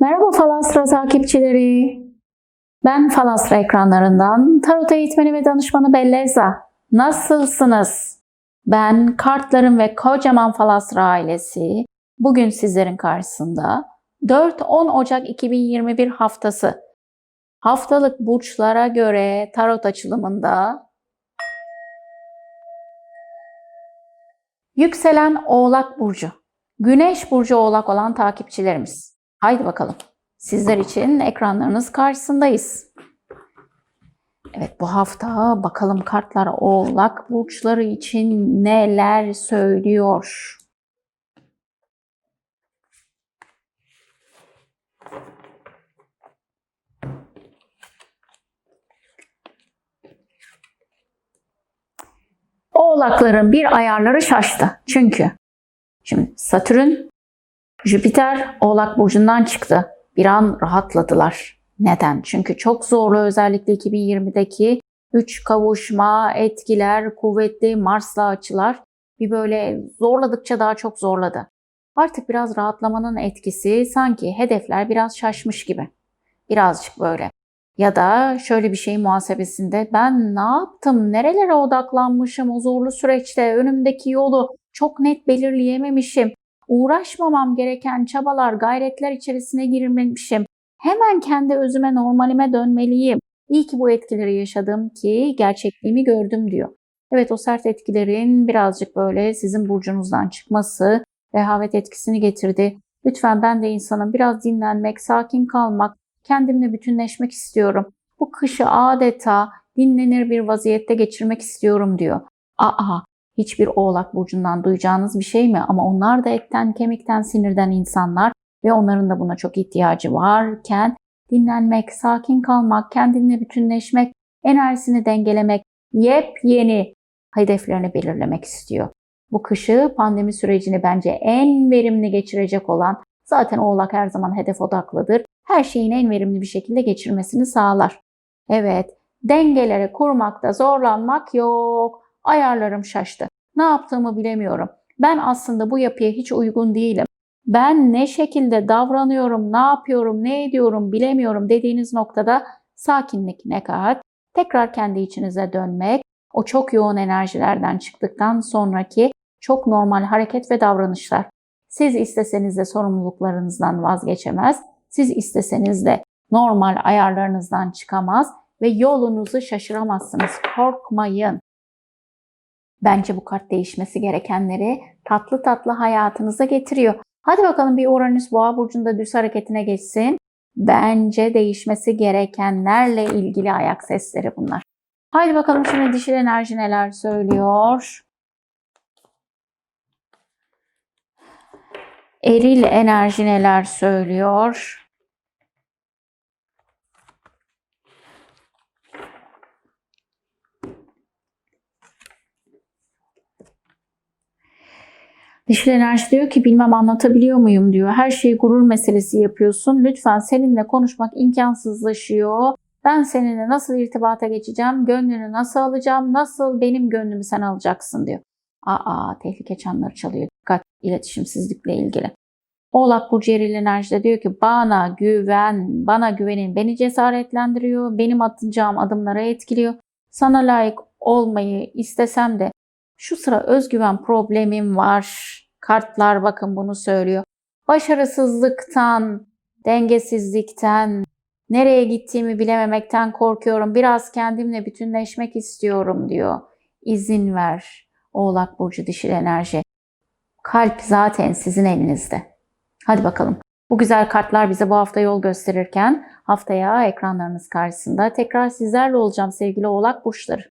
Merhaba Falastra takipçileri. Ben Falastra ekranlarından tarot eğitmeni ve danışmanı Belleza. Nasılsınız? Ben kartların ve kocaman Falastra ailesi. Bugün sizlerin karşısında 4-10 Ocak 2021 haftası haftalık burçlara göre tarot açılımında yükselen Oğlak Burcu, Güneş Burcu Oğlak olan takipçilerimiz. Haydi bakalım. Sizler için ekranlarınız karşısındayız. Evet bu hafta bakalım kartlar Oğlak burçları için neler söylüyor. Oğlakların bir ayarları şaştı. Çünkü şimdi Satürn Jüpiter Oğlak Burcu'ndan çıktı. Bir an rahatladılar. Neden? Çünkü çok zorlu özellikle 2020'deki 3 kavuşma, etkiler, kuvvetli Mars'la açılar bir böyle zorladıkça daha çok zorladı. Artık biraz rahatlamanın etkisi sanki hedefler biraz şaşmış gibi. Birazcık böyle. Ya da şöyle bir şey muhasebesinde ben ne yaptım, nerelere odaklanmışım o zorlu süreçte, önümdeki yolu çok net belirleyememişim, uğraşmamam gereken çabalar, gayretler içerisine girmemişim. Hemen kendi özüme, normalime dönmeliyim. İyi ki bu etkileri yaşadım ki gerçekliğimi gördüm diyor. Evet o sert etkilerin birazcık böyle sizin burcunuzdan çıkması rehavet etkisini getirdi. Lütfen ben de insanım biraz dinlenmek, sakin kalmak, kendimle bütünleşmek istiyorum. Bu kışı adeta dinlenir bir vaziyette geçirmek istiyorum diyor. Aa, hiçbir oğlak burcundan duyacağınız bir şey mi? Ama onlar da etten, kemikten, sinirden insanlar ve onların da buna çok ihtiyacı varken dinlenmek, sakin kalmak, kendinle bütünleşmek, enerjisini dengelemek, yepyeni hedeflerini belirlemek istiyor. Bu kışı pandemi sürecini bence en verimli geçirecek olan zaten oğlak her zaman hedef odaklıdır. Her şeyin en verimli bir şekilde geçirmesini sağlar. Evet, dengeleri kurmakta zorlanmak yok. Ayarlarım şaştı. Ne yaptığımı bilemiyorum. Ben aslında bu yapıya hiç uygun değilim. Ben ne şekilde davranıyorum, ne yapıyorum, ne ediyorum bilemiyorum dediğiniz noktada sakinlik, nekaat, tekrar kendi içinize dönmek, o çok yoğun enerjilerden çıktıktan sonraki çok normal hareket ve davranışlar. Siz isteseniz de sorumluluklarınızdan vazgeçemez, siz isteseniz de normal ayarlarınızdan çıkamaz ve yolunuzu şaşıramazsınız. Korkmayın. Bence bu kart değişmesi gerekenleri tatlı tatlı hayatınıza getiriyor. Hadi bakalım bir Uranüs Boğa burcunda düz hareketine geçsin. Bence değişmesi gerekenlerle ilgili ayak sesleri bunlar. Haydi bakalım şimdi dişil enerji neler söylüyor. Eril enerji neler söylüyor. Dişil enerji diyor ki bilmem anlatabiliyor muyum diyor. Her şeyi gurur meselesi yapıyorsun. Lütfen seninle konuşmak imkansızlaşıyor. Ben seninle nasıl irtibata geçeceğim? Gönlünü nasıl alacağım? Nasıl benim gönlümü sen alacaksın diyor. Aa tehlike çanları çalıyor. Dikkat iletişimsizlikle ilgili. Oğlak Burcu eril enerjide diyor ki bana güven, bana güvenin beni cesaretlendiriyor. Benim atacağım adımlara etkiliyor. Sana layık olmayı istesem de şu sıra özgüven problemim var. Kartlar bakın bunu söylüyor. Başarısızlıktan, dengesizlikten, nereye gittiğimi bilememekten korkuyorum. Biraz kendimle bütünleşmek istiyorum diyor. İzin ver. Oğlak Burcu dişil enerji. Kalp zaten sizin elinizde. Hadi bakalım. Bu güzel kartlar bize bu hafta yol gösterirken haftaya ekranlarınız karşısında tekrar sizlerle olacağım sevgili Oğlak Burçları.